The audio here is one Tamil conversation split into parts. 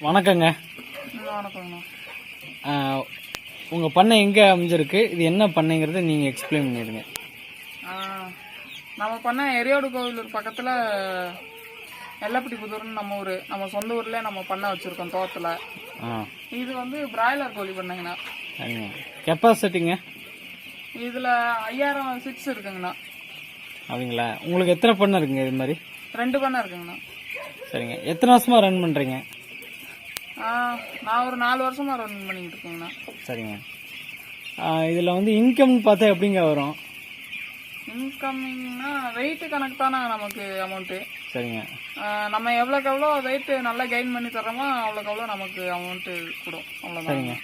வணக்கங்க. வணக்கங்கண்ணா ஆஹ், உங்க பண்ணை எங்க அமைஞ்சிருக்கு? இது என்ன பண்ணைங்கிறத நீங்க எக்ஸ்பிளைன் பண்ணிடுங்க. நம்ம பண்ண எரியோடு கோவிலூர் பக்கத்தில் எல்லப்பட்டி புதூர்னு நம்ம ஊர். நம்ம சொந்த ஊர்ல நம்ம பண்ண வச்சுருக்கோம் தோட்டத்தில். இது வந்து பிராய்லர் கோழி பண்ணைங்கண்ணா. கெப்பாசிட்டிங்க? இதில் ஐயாயிரம் சிக்ஸ் இருக்குங்கண்ணா. அப்படிங்களா உங்களுக்கு எத்தனை பண்ணை இருக்குங்க இது மாதிரி? ரெண்டு பண்ணை இருக்குங்கண்ணா. சரிங்க. எத்தனை வருஷமா ரன் பண்றீங்க? ஆ, நான் ஒரு நாலு வருஷமாக ரன் பண்ணிக்கிட்டு இருக்கேங்கண்ணா. சரிங்க. இதுல வந்து இன்கம் பார்த்தா எப்படிங்க வரும்? இன்கம்மிங்னா வெயிட்டு கணக்கு தானே நமக்கு அமௌண்ட்டு சரிங்க. நம்ம எவ்வளோக்கு எவ்வளோ வெயிட்டு நல்லா கெயின் பண்ணி தரோமோ அவ்வளோக்கு எவ்வளோ நமக்கு அமௌண்ட்டு கூடும். அவ்வளோதான் சரிங்க.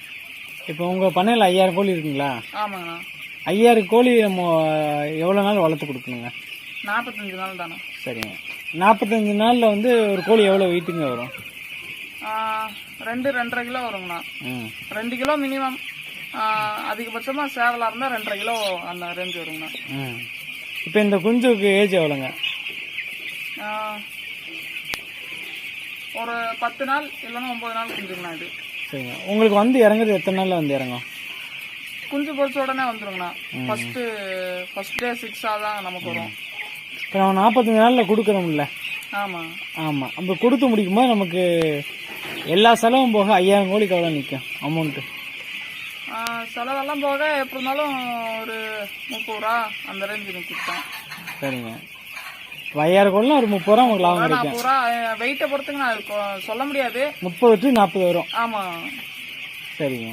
இப்போ உங்க பண்ணையில் ஐயாயிரம் கோழி இருக்குங்களா? ஆமாங்கண்ணா. ஐயாயிரம் கோழி நம்ம எவ்வளோ நாள் வளர்த்து கொடுக்கணுங்க? நாற்பத்தஞ்சு நாள் தானே. சரிங்க. நாற்பத்தஞ்சு நாளில் வந்து ஒரு கோழி எவ்வளோ வெயிட்டுங்க வரும்? ரெண்டு ரெண்டரை கிலோ வருங்கண்ணா. ரெண்டு கிலோ மினிமம் அதிகபட்சமாக சேவலாக இருந்தால் ரெண்டரை கிலோ அந்த ரேஞ்ச் வருங்கண்ணா. இப்போ இந்த குஞ்சுக்கு ஏஜ் எவ்வளோங்க? ஒரு பத்து நாள் இல்லைன்னா ஒம்பது நாள் குஞ்சுங்கண்ணா இது. சரிங்க. உங்களுக்கு வந்து இறங்குறது எத்தனை நாளில் வந்து இறங்கும்? குஞ்சு பொறிச்ச உடனே வந்துருங்கண்ணா. ஃபஸ்ட்டு ஃபஸ்ட் டே சிக்ஸாக தான் நமக்கு வரும். இப்போ நம்ம நாற்பத்தஞ்சு நாளில் கொடுக்குறோம்ல ஆமாம் ஆமாம் அப்போ கொடுத்து முடிக்கும்போது நமக்கு எல்லா செலவும் போக ஐயாயிரம் கோழிக்கு எவ்வளோ நிற்கும் அமௌண்ட்டு செலவெல்லாம் போக எப்படி இருந்தாலும் ஒரு முப்பது ரூபா அந்த ரேஞ்சு நிற்கிட்டோம் சரிங்க. ஐயாயிரம் கோழினா ஒரு முப்பது ரூபா உங்களுக்கு லாபம் கிடைக்கும். நாற்பது ரூபா வெயிட்டை பொறுத்துங்க நான் கொ- சொல்ல முடியாது. முப்பது டு நாற்பது வரும். ஆமாம் சரிங்க.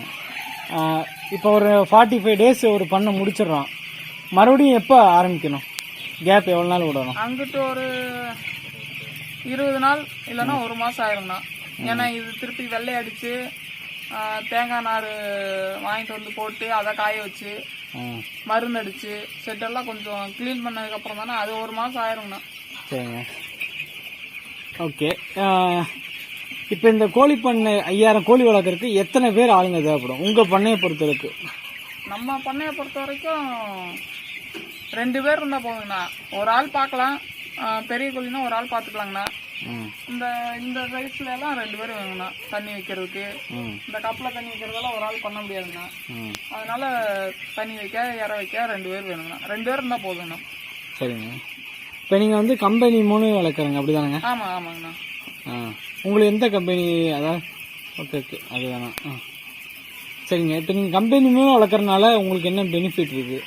இப்போ ஒரு ஃபார்ட்டி ஃபைவ் டேஸ் ஒரு பண்ண முடிச்சிடுறோம். மறுபடியும் எப்போ ஆரம்பிக்கணும்? கேப் எவ்வளோ நாள் விடணும்? அங்கிட்டு ஒரு இருபது நாள் இல்லைன்னா ஒரு மாசம் ஆயிரும்ண்ணா. ஏன்னா இது திருப்பி வெள்ளை அடிச்சு தேங்காய் நார் வாங்கிட்டு வந்து போட்டு அதை காய வச்சு மருந்து அடிச்சு செட்டெல்லாம் கொஞ்சம் க்ளீன் பண்ணதுக்கு அப்புறம் தானே அது ஒரு மாசம் ஆயிரும்ண்ணா சரிங்க. ஓகே இப்போ இந்த கோழி பண்ணை ஐயாயிரம் கோழி வளர்க்குறதுக்கு எத்தனை பேர் ஆளுங்க தேவைப்படும்? உங்கள் பண்ணையை பொறுத்தவரைக்கு நம்ம பண்ணையை பொறுத்த வரைக்கும் ரெண்டு பேர் இருந்தா போதுங்கண்ணா. ஒரு ஆள் பார்க்கலாம். பெரிய கோழினா ஒரு ஆள் பார்த்துக்கலாங்கண்ணா. இந்த இந்த சைஸ்ல எல்லாம் ரெண்டு பேரும் வேணுங்கண்ணா தண்ணி வைக்கிறதுக்கு. இந்த கப்பில் தண்ணி வைக்கிறதெல்லாம் ஒரு ஆள் பண்ண முடியாதுங்கண்ணா ம். அதனால தண்ணி வைக்க இற வைக்க ரெண்டு பேர் வேணுங்கண்ணா ரெண்டு பேர் இருந்தால் போதுங்கண்ணா சரிங்க. இப்போ நீங்கள் வந்து கம்பெனி மூணு வளர்க்குறங்க அப்படி தானேங்க ஆமாம் ஆமாங்கண்ணா. ஆ. உங்களுக்கு எந்த கம்பெனி அதான் ஓகே ஓகே அது வேணாம் ஆ. சரிங்க. இப்போ நீங்கள் கம்பெனி மூணு வளர்க்குறனால உங்களுக்கு என்ன பெனிஃபிட் இருக்குது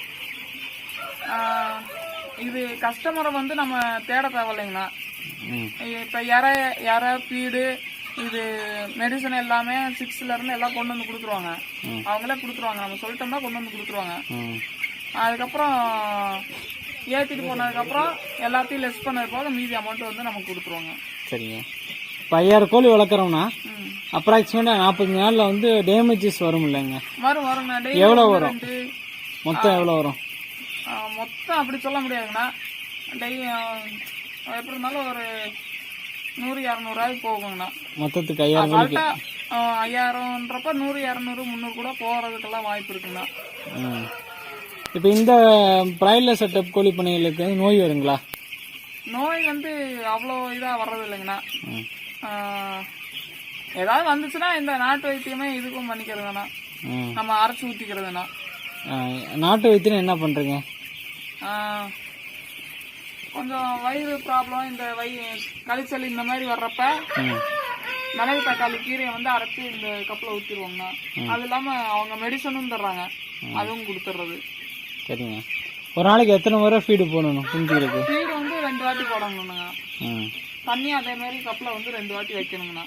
இது கஸ்டமரை வந்து நம்ம தேட தேவையில்லைங்கண்ணா. இப்போ இற இற ஃபீடு இது மெடிசன் எல்லாமே சிக்ஸ்ல இருந்து எல்லாம் கொண்டு வந்து கொடுத்துருவாங்க. அவங்களே கொடுத்துருவாங்க. நம்ம சொல்லிட்டோம்னா கொண்டு வந்து கொடுத்துருவாங்க. அதுக்கப்புறம் ஏற்றிட்டு போனதுக்கப்புறம் எல்லாத்தையும் லெஸ் பண்ணது போக மீதி அமௌண்ட் வந்து நமக்கு கொடுத்துருவாங்க. சரிங்க. இப்போ ஐயாயிரம் கோழி வளர்க்குறோம்னா அப்ராக்சிமேட்டாக நாற்பது நாளில் வந்து டேமேஜஸ் வரும் இல்லைங்க? வரும் வருங்கண்ணா எவ்வளோ டெய்லி வரும்? மொத்தம் எவ்வளோ வரும்? மொத்தம் அப்படி சொல்ல முடியாதுங்கண்ணா. டெய் ஆ, எப்படி இருந்தாலும் ஒரு நூறு இரநூறுவாய்க்கு போகுங்கண்ணா. மொத்தத்துக்கு ஐயாயிரம் ஐயாயிரம்ன்றப்ப நூறு இரநூறு முந்நூறு கூட போகிறதுக்கெல்லாம் வாய்ப்பு இருக்குங்கண்ணா இப்போ இந்த பிராய்லர் செட்டப் கோழி பண்ணைகளுக்கு நோய் வருங்களா? நோய் வந்து அவ்வளோ இதாக வர்றது இல்லைங்கண்ணா ஏதாவது வந்துச்சுன்னா இந்த நாட்டு வைத்தியமே இதுக்கும் பண்ணிக்கிறதுண்ணா. நம்ம அரைச்சி ஊற்றிக்கிறதுண்ணா நாட்டு வைத்தியம் என்ன பண்ணுறீங்க கொஞ்சம் வயிறு ப்ராப்ளம் இந்த வயி கழிச்சல் இந்த மாதிரி வர்றப்ப மிளகு தக்காளி கீரையை வந்து அரைச்சி இந்த கப்பில் ஊற்றிடுவாங்கண்ணா அது இல்லாமல் அவங்க மெடிசனும் தர்றாங்க. அதுவும் கொடுத்துட்றது சரிங்க. ஒரு நாளைக்கு எத்தனை முறை ஃபீடு போடணும் குஞ்சுகளுக்கு? ஃபீடு வந்து ரெண்டு வாட்டி போடணுங்கண்ணா ம். தண்ணி அதே மாதிரி கப்பில் வந்து ரெண்டு வாட்டி வைக்கணுங்கண்ணா.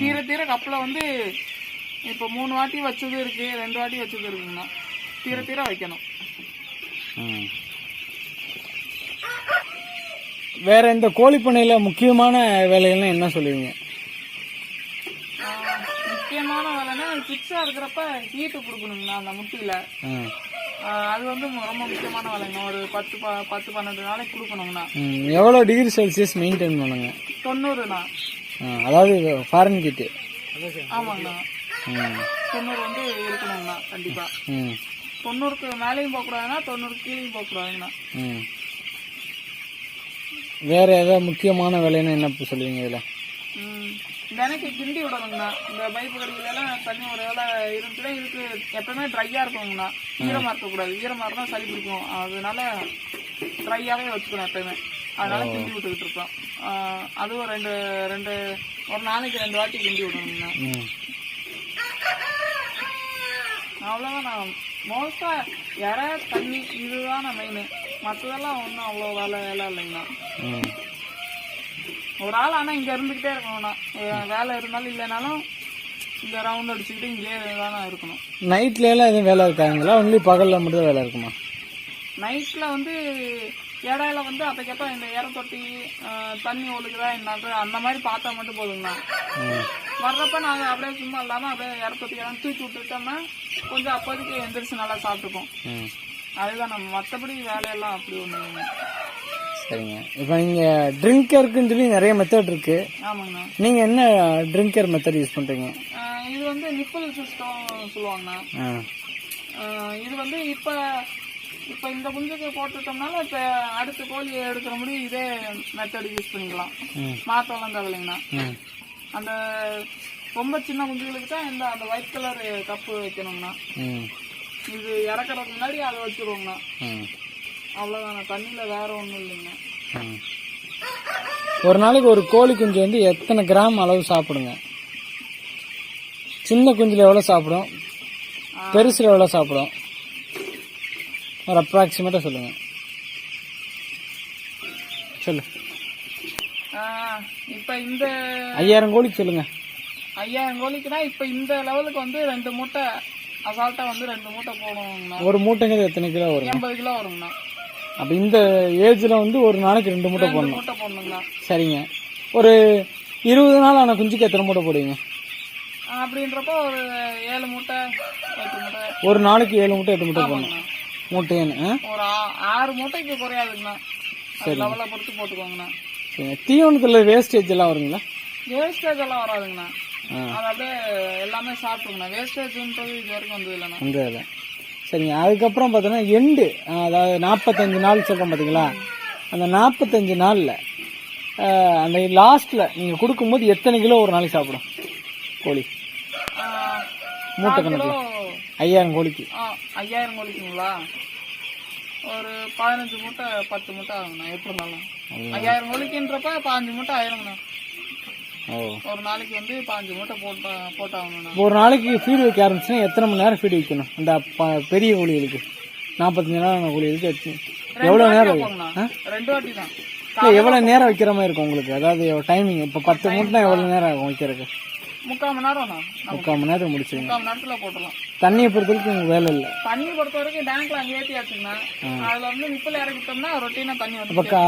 தீர தீர கப்பில் வந்து இப்போ மூணு வாட்டி வச்சது இருக்கு ரெண்டு வாட்டி வச்சது இருக்குங்கண்ணா. தீர தீர வைக்கணும். ம். வேற இந்த கோழி பண்ணையில் முக்கியமான வேலைகள்லாம் என்ன சொல்லுவீங்க? முக்கியமான வேலைன்னா சிக்ஸாக இருக்கிறப்ப ஹீட்டு கொடுக்கணுங்கண்ணா அந்த முட்டியில் அது வந்து ரொம்ப முக்கியமான வேலைங்க. ஒரு பத்து பத்து பன்னெண்டு நாளைக்கு கொடுக்கணுங்கண்ணா எவ்வளோ டிகிரி செல்சியஸ் மெயின்டைன் பண்ணுங்க? தொண்ணூறுண்ணா அதாவது ஃபாரின் கிட்டு ஆமாங்கண்ணா தொண்ணூறு வந்து இருக்கணுங்கண்ணா கண்டிப்பா. தொண்ணூறுக்கு மேலேயும் போகக்கூடாதுன்னா தொண்ணூறு கீழேயும் போகக்கூடாதுங்கண்ணா வேற ஏதாவது முக்கியமான வேலைன்னு என்ன இப்ப சொல்லுவீங்க இதில்? தினைக்கு கிண்டி விடணுங்கண்ணா இந்த பைப்பு கடையில எல்லாம் தண்ணி ஒரு வேலை இருந்துச்சுன்னா இதுக்கு எப்பவுமே ட்ரையா இருக்கணுங்கண்ணா ஈரமா இருக்கக்கூடாது. ஈரமா இருந்தா சளி பிடிக்கும். அதனால ட்ரையாவே வச்சுக்கணும் எப்பயுமே அதனால கிண்டி விட்டுக்கிட்டு ஆஹ் அதுவும் ரெண்டு ரெண்டு ஒரு நாளைக்கு ரெண்டு வாட்டி கிண்டி விடணுங்கண்ணா அவ்வளோதான் நான் மோஸ்டா இற தண்ணி இதுதான் நான் மெயின் மற்றதெல்லாம் ஒன்றும் அவ்வளோ வேலை வேலை இல்லைங்கண்ணா. ஒரு ஆள் ஆனால் இங்கே இருந்துக்கிட்டே இருக்கணும்ண்ணா. வேலை இருந்தாலும் இல்லைனாலும் இந்த ரவுண்ட் அடிச்சுக்கிட்டு இங்கேயே தானே இருக்கணும். நைட்ல எல்லாம் எதுவும் வேலை இருக்காங்களா? ஒன்லி பகல்ல மட்டும் தான் வேலை இருக்குமா? நைட்டில் வந்து இடையில வந்து அப்பக்கப்ப இந்த இற தொட்டி தண்ணி ஒழுகுதா என்னது அந்த மாதிரி பார்த்தா மட்டும் போதுங்கண்ணா. வர்றப்ப நாங்கள் அப்படியே சும்மா இல்லாமல் அப்படியே இற தொட்டியெல்லாம் தூக்கி விட்டுட்டோம்னா கொஞ்சம் அப்போதைக்கு எந்திரிச்சு நல்லா சாப்பிட்டுப்போம். அதுதான் நம்ம மற்றபடி வேலையெல்லாம் அப்படி ஒன்று சரிங்க. இப்போ நீங்க ட்ரிங்கருக்குன்னு சொல்லி நிறைய மெத்தட் இருக்கு. ஆமாங்கண்ணா. நீங்க என்ன ட்ரிங்கர் மெத்தட் யூஸ் பண்றீங்க? அஹ் இது வந்து நிப்பிள் சிஸ்டம் சொல்லுவாங்கண்ணா. இது வந்து இப்ப இப்ப இந்த குஞ்சுக்கு போட்டுட்டோம்னால இப்ப அடுத்த கோழி எடுக்கிற முடி இதே மெத்தட் யூஸ் பண்ணிக்கலாம். ம். மாத்தெல்லாம் தேவையில்லைங்கண்ணா. அந்த ரொம்ப சின்ன குஞ்சுகளுக்கு தான் இந்த அந்த ஒயிட் கலர் கப்பு ம். இது இறக்குறதுக்கு முன்னாடி அதை வச்சிருவோங்கண்ணா அவ்வளோதாண்ணா தண்ணியில் வேற ஒன்றும் இல்லைங்கண்ணா ம். ஒரு நாளைக்கு ஒரு கோழி குஞ்சு வந்து எத்தனை கிராம் அளவு சாப்பிடுங்க? சின்ன குஞ்சுல எவ்வளோ சாப்பிடும்? பெருசுல எவ்வளோ சாப்பிடும்? ஒரு அப்ராக்சிமேட்டா சொல்லுங்க. சொல்லு. இப்ப இந்த ஐயாயிரம் கோழிக்கு சொல்லுங்க. ஐயாயிரம் கோழிக்குனா இப்ப இந்த லெவலுக்கு வந்து ரெண்டு மூட்டை அசால்ட்டா வந்து ரெண்டு மூட்டை போடுவோங்கண்ணா ஒரு மூட்டைங்கிறது எத்தனை கிலோ வரும் எண்பது கிலோ வருங்கண்ணா. அப்ப இந்த ஏஜ்ல வந்து ஒரு நாளைக்கு ரெண்டு மூட்டை ரெண்டு போடணும். மூட்டை போடணுங்கண்ணா. சரிங்க. ஒரு இருபது நாள் ஆன குஞ்சுக்கு எத்தனை மூட்டை போடுவீங்க? அப்படின்றப்போ ஒரு ஏழு மூட்டை எட்டு மூட்டை. ஒரு நாளைக்கு ஏழு மூட்டை எட்டு மூட்டை போடணும். ஆமாங்கண்ணா. மூட்டைன்னு ஆ? ஒரு ஆ- ஆறு மூட்டைக்கு குறையாதுங்கண்ணா. அது லெவலை பொறுத்து போட்டுக்கோங்கண்ணா. சரிங்க. தீவனத்துல வேஸ்டேஜ் எல்லாம் வருங்களா? வேஸ்டேஜ் எல்லாம் வராதுங்கண்ணா. அது அப்படியே எல்லாமே சாப்பிட்டுங்கண்ணா வேஸ்டேஜ்ன்றது இது வரைக்கும் வந்தது இல்லைண்ணா. அந்த இதை சரிங்க அதுக்கப்புறம் பார்த்தீங்கன்னா எண்டு அதாவது நாற்பத்தஞ்சு நாள் சொல்கிறோம் பார்த்தீங்களா அந்த நாற்பத்தஞ்சு நாளில் அந்த லாஸ்ட்டில் நீங்கள் கொடுக்கும்போது எத்தனை கிலோ ஒரு நாளைக்கு சாப்பிடும்? கோழி. மூட்டை கால் கிலோ ஐயாயிரம் கோழிக்கு. ஐயாயிரம் கோழிக்குங்களா? ஒரு பதினஞ்சு மூட்டை பத்து மூட்டை ஆகுங்கண்ணா எப்படி இருந்தாலும் ஐயாயிரம் கோழிக்குன்றப்ப பாஞ்சு மூட்டை ஆயிருங்கண்ணா ஒரு நாளைக்கு வந்து பாஞ்சு மூட்டை போட்டா இப்போ ஒரு நாளைக்கு ஃபீடு வைக்க ஆரம்பிச்சுன்னா எத்தனை மணி நேரம் ஃபீடு வைக்கணும்? அந்த பெரிய கோழிகளுக்கு நாற்பத்தஞ்சு நேரம் கோழிகளுக்கு எவ்வளோ நேரம் ரெண்டு வாட்டி தான் இல்லை எவ்வளோ நேரம் வைக்கிற மாதிரி இருக்கும் உங்களுக்கு? அதாவது டைமிங் இப்போ பத்து மூட்டைனா எவ்வளோ நேரம் ஆகும் வைக்கிறதுக்கு? முக்கால் மணி நேரம்ண்ணா முக்கால் மணி நேரம் முடிச்சிருங்க. முக்கால் மணி நேரத்துல போட்டுடலாம் தண்ணியை பொறுத்தவரைக்கும் உங்களுக்கு வேலை இல்லை. தண்ணி பொறுத்த வரைக்கும் டேங்க்ல அங்கே ஏற்றியாச்சுங்கண்ணா அதுல வந்து நிப்பிள் இறக்கிட்டோம்னா ரொட்டீனா தண்ணி வந்து இப்போ கா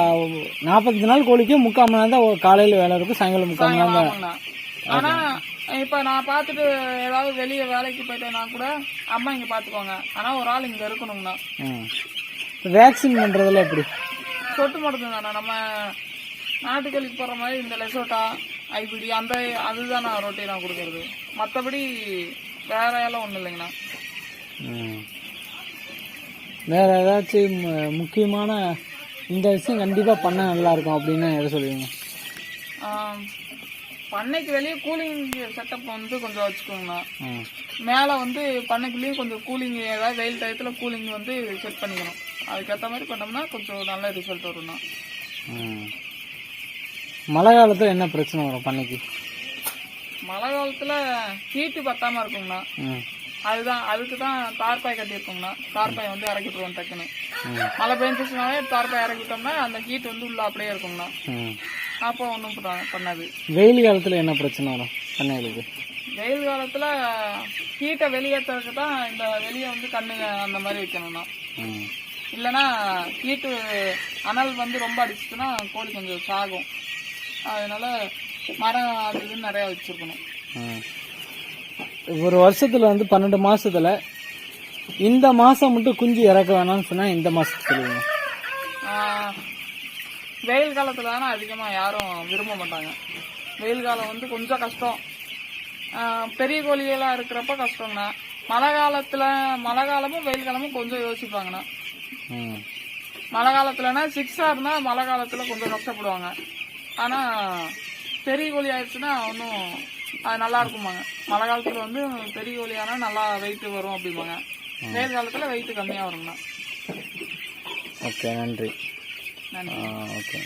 நாற்பத்தஞ்சு நாள் கோழிக்கு முக்கால் மணி நேரம் தான் காலையில் வேலை இருக்கும் சாயங்காலம் முக்கால் மணி நேரம் தான். ஆமாங்கண்ணா ஆனா இப்ப நான் பார்த்துட்டு ஏதாவது வெளியே வேலைக்கு போயிட்டேன்னா கூட அம்மா இங்க பாத்துக்கோங்க ஆனா ஒரு ஆள் இங்க இருக்கணுங்கண்ணா வேக்சின் பண்ணுறதெல்லாம் எப்படி? சொட்டு மருந்துங்கண்ணா நம்ம நாட்டுக்கோழிக்கு போடுற மாதிரி இந்த லெசோட்டா ஐபிடி அந்த அதுதான் நான் ரொட்டீனா கொடுக்கறது? மத்தபடி வேற எல்லாம் ஒண்ணும் இல்லைங்கண்ணா. வேற ஏதாச்சும் முக்கியமான இந்த விஷயம் கண்டிப்பாக பண்ண நல்லா இருக்கும் அப்படின்னு எதை சொல்லுவீங்க? பண்ணைக்கு வெளியே கூலிங் செட்டப் வந்து கொஞ்சம் வச்சுக்கோங்கண்ணா. மேலே வந்து பண்ணைக்குள்ளேயும் கொஞ்சம் கூலிங் ஏதாவது வெயில் டயத்தில் கூலிங் வந்து செட் பண்ணிக்கணும். அதுக்கேற்ற மாதிரி பண்ணோம்னா கொஞ்சம் நல்ல ரிசல்ட் வரும்ண்ணா. மழை காலத்தில் என்ன பிரச்சனை வரும் பண்ணைக்கு? மழை காலத்தில் ஹீட்டு பத்தாம இருக்குங்கண்ணா அதுதான் அதுக்கு தான் தார்பாய் கட்டியிருக்கோங்கண்ணா தார்பாய் வந்து இறக்கிட்டுருவோம் டக்குன்னு. ம். மழை பெஞ்சிச்சுனாவே தார்பாய் இறக்கிட்டோம்னா அந்த ஹீட் வந்து உள்ள அப்படியே ம். அப்போ ஒன்றும் பண்ணாது. வெயில் காலத்தில் என்ன பிரச்சனை வரும் பண்ணைகளுக்கு வெயில் காலத்தில் ஹீட்டை வெளியேற்றுறதுக்கு தான் இந்த வெளியே வந்து கண்ணு அந்த மாதிரி வைக்கணும்ண்ணா. ம். இல்லைன்னா ஹீட்டு அனல் வந்து ரொம்ப அடிச்சுச்சுன்னா கோழி கொஞ்சம் சாகும். அதனால மரம் அது இதுன்னு நிறையா வச்சிருக்கணும். ஒரு வருஷத்துல வந்து பன்னெண்டு மாசத்துல இந்த மாசம் மட்டும் குஞ்சு இறக்க வேணாம்னு சொன்னா இந்த மாசத்துக்கு சொல்லுவீங்க. வெயில் காலத்துல தானே அதிகமாக யாரும் விரும்ப மாட்டாங்க. வெயில் காலம் வந்து கொஞ்சம் கஷ்டம். பெரிய கோழியெல்லாம் இருக்கிறப்ப கஷ்டங்கண்ணா மழை காலத்தில் மழை காலமும் வெயில் காலமும் கொஞ்சம் யோசிப்பாங்கண்ணா. மழை காலத்துலனா சிக்ஸாக இருந்தால் மழை காலத்தில் கொஞ்சம் கஷ்டப்படுவாங்க. ஆனால் பெரிய கோழி ஆயிடுச்சுன்னா ஒன்றும் அது நல்லா இருக்குமாங்க மழை காலத்துல வந்து பெரிய கோழி ஆனால் நல்லா வெயிட் வரும் அப்படிம்பாங்க. வெயில் காலத்துல வெயிட் கம்மியாக வருங்கண்ணா ஓகே நன்றி. நன்றி. ஓகே.